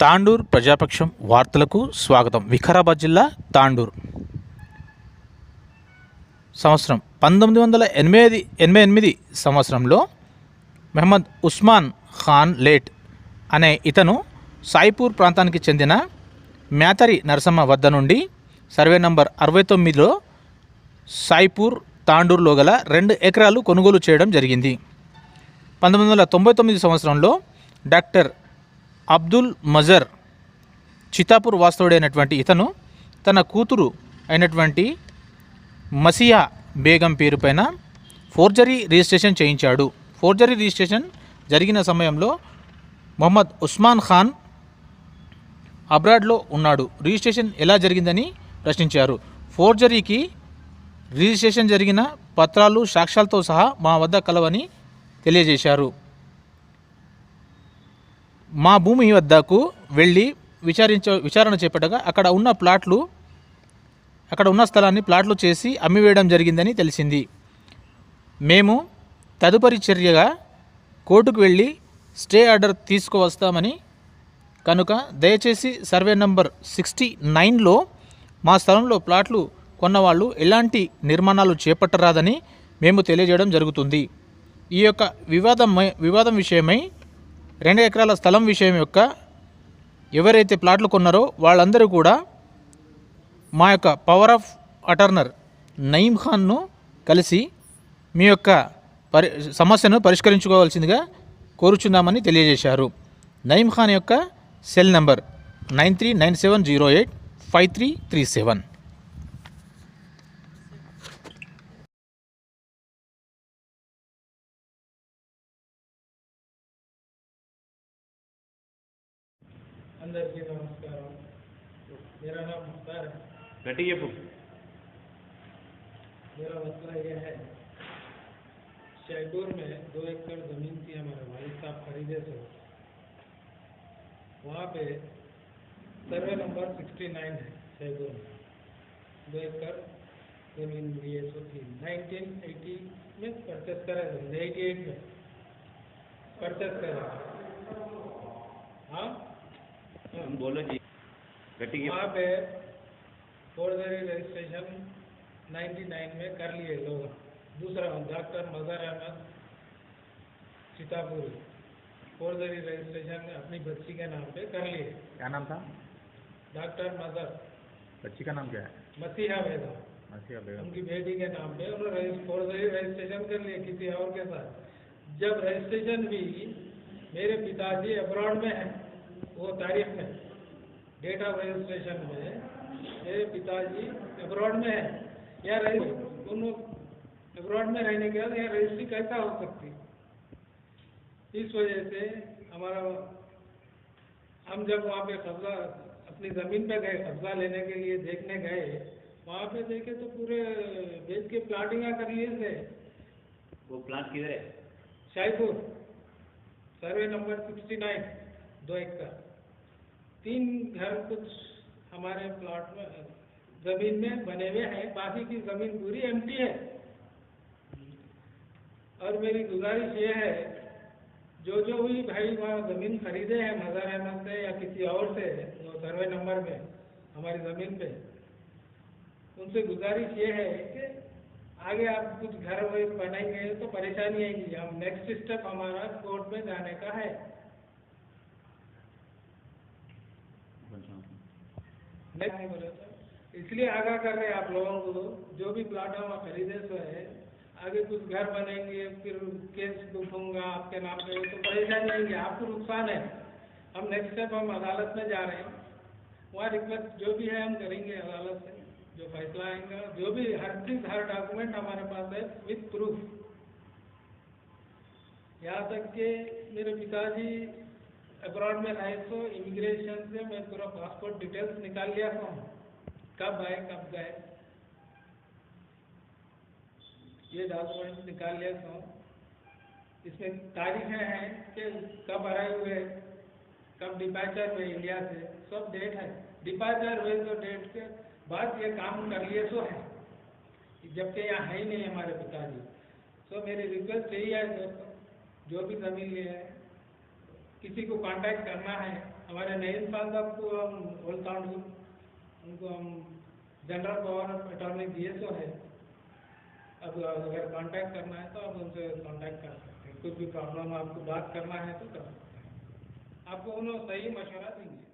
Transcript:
తాండూర్ ప్రజాపక్షం వార్తలకు స్వాగతం. వికారాబాద్ జిల్లా తాండూర్. సంవత్సరం పంతొమ్మిది వందల ఎనభై ఎనభై ఎనిమిది సంవత్సరంలో మెహమ్మద్ ఉస్మాన్ ఖాన్ లేట్ అనే ఇతను సాయిపూర్ ప్రాంతానికి చెందిన మ్యాతరి నరసమ్మ వద్ద నుండి సర్వే నంబర్ అరవై తొమ్మిదిలో సాయిపూర్ తాండూరులో గల రెండు ఎకరాలు కొనుగోలు చేయడం జరిగింది. పంతొమ్మిది వందల తొంభై తొమ్మిది సంవత్సరంలో డాక్టర్ అబ్దుల్ మజర్ చితాపూర్ వాస్తవుడైనటువంటి ఇతను తన కూతురు అయినటువంటి మసియా బేగం పేరు పైన ఫోర్జరీ రిజిస్ట్రేషన్ చేయించాడు. ఫోర్జరీ రిజిస్ట్రేషన్ జరిగిన సమయంలో మొహమ్మద్ ఉస్మాన్ ఖాన్ అబ్రాడ్లో ఉన్నాడు. రిజిస్ట్రేషన్ ఎలా జరిగిందని ప్రశ్నించారు. ఫోర్జరీకి రిజిస్ట్రేషన్ జరిగిన పత్రాలు సాక్ష్యాలతో సహా మా వద్ద కలవని తెలియజేశారు. మా భూమి వద్దకు వెళ్ళి విచారించ విచారణ చేపట్టగా అక్కడ ఉన్న ప్లాట్లు అక్కడ ఉన్న స్థలాన్ని ప్లాట్లు చేసి అమ్మివేయడం జరిగిందని తెలిసింది. మేము తదుపరి చర్యగా కోర్టుకు వెళ్ళి స్టే ఆర్డర్ తీసుకువస్తామని కనుక దయచేసి సర్వే నంబర్ సిక్స్టీ నైన్లో మా స్థలంలో ప్లాట్లు కొన్నవాళ్ళు ఎలాంటి నిర్మాణాలు చేపట్టరాదని మేము తెలియజేయడం జరుగుతుంది. ఈ యొక్క వివాదం వివాదం విషయమై రెండు ఎకరాల స్థలం విషయం యొక్క ఎవరైతే ప్లాట్లు కొన్నారో వాళ్ళందరూ కూడా మా యొక్క పవర్ ఆఫ్ అటర్నర్ నయీం ఖాన్ను కలిసి మీ యొక్క పరి సమస్యను పరిష్కరించుకోవాల్సిందిగా కోరుచున్నామని తెలియజేశారు. నయీం ఖాన్ యొక్క cell number nine three nine seven zero eight five three three seven. అందరికీ నమస్కారం मेरा नाम मुख्तार है గట్టి చెప్పు मेरा मसला ये है शहडोर में दो एकड़ जमीन थी हमारे भाई साहब खरीदे थे वहाँ पे सर्वे नंबर 69 है शहडोर में दो एकड़ जमीन लिए सो थी 1980 में परचेस करा था 88 में परचेस करा हाँ हाँ बोलो जी। गट्टी वहाँ पे फोर्जरी रजिस्ट्रेशन 99 में कर लिए लोग। दूसरा doctor Mazhar Ahmad Sitapur forgery registration अपनी बच्ची के नाम पे कर लिए। क्या नाम था? डॉक्टर मजहर बच्ची का नाम क्या है? मसीहा बेगम। मसीहा बेगम। उनकी बेटी के नाम पे उन्होंने फोर्जरी रजिस्ट्रेशन कर लिए किसी और के साथ। जब रजिस्ट्रेशन भी मेरे पिताजी अब्रॉड में हैं। वो तारीख में डेट ऑफ़ रजिस्ट्रेशन में मेरे पिताजी अब्रॉड में है। या उन अब्रॉड में रहने के बाद यहाँ रजिस्ट्री कैसा हो सकती? इस वजह से हमारा हम जब वहाँ पे कब्जा अपनी ज़मीन पे गए कब्जा लेने के लिए देखने गए वहाँ पे देखे तो पूरे बेच के प्लाटिंग कर लिए थे वो प्लांट किधर है? Shahipur. Survey number sixty nine दो एकड़। तीन घर कुछ हमारे प्लॉट में ज़मीन में बने हुए हैं, बाकी की ज़मीन पूरी एम्प्टी है। और मेरी गुजारिश ये है, जो जो भी भाई वहाँ ज़मीन खरीदे हैं मजहर अहमद से या किसी और से, वो सर्वे नंबर में, हमारी ज़मीन पे, उनसे गुजारिश ये है कि आगे आप कुछ घर वर बनाएँगे तो परेशानी आएगी। हम नेक्स्ट स्टेप हमारा कोर्ट में जाने का है। था। इसलिए आगाह कर रहे हैं आप लोगों को जो भी प्लाट हम खरीदे सो है, आगे कुछ घर बनेंगे, फिर केस बुक होगा आपके नाम पे तो परेशानी आएगी आपको नुकसान है। हम नेक्स्ट स्टेप हम अदालत में जा रहे हैं। वहाँ रिक्वेस्ट जो भी है हम करेंगे अदालत से। जो फैसला आएगा, जो भी हर चीज़, हर डॉक्यूमेंट हमारे पास है विथ प्रूफ यहाँ तक के मेरे पिताजी अब्रॉड में रहे तो इमिग्रेशन से मैं पूरा पासपोर्ट डिटेल्स निकाल लिया था कब आए, कब गए। ये डॉक्यूमेंट निकाल लिया था इसमें तारीखें हैं कि कब आए हुए, कब डिपार्चर हुए इंडिया से। सब डेट है। डिपार्चर हुए तो डेट के बाद ये काम कर लिए तो है। जबकि यहाँ है ही नहीं हमारे पिताजी। तो मेरी रिक्वेस्ट यही है दोस्तों, जो भी ज़मीन लिए है किसी को कांटेक्ट करना है। हमारे नए साहब साहब को हम टाउन उनको हम जनरल पावर ऑफ़ अटॉर्नी दिए तो है। अब अगर कांटेक्ट करना है तो आप उनसे कांटेक्ट कर सकते हैं। कुछ भी प्रॉब्लम आपको बात करना है तो कर सकते हैं। आपको उन्होंने सही मशवरा देंगे।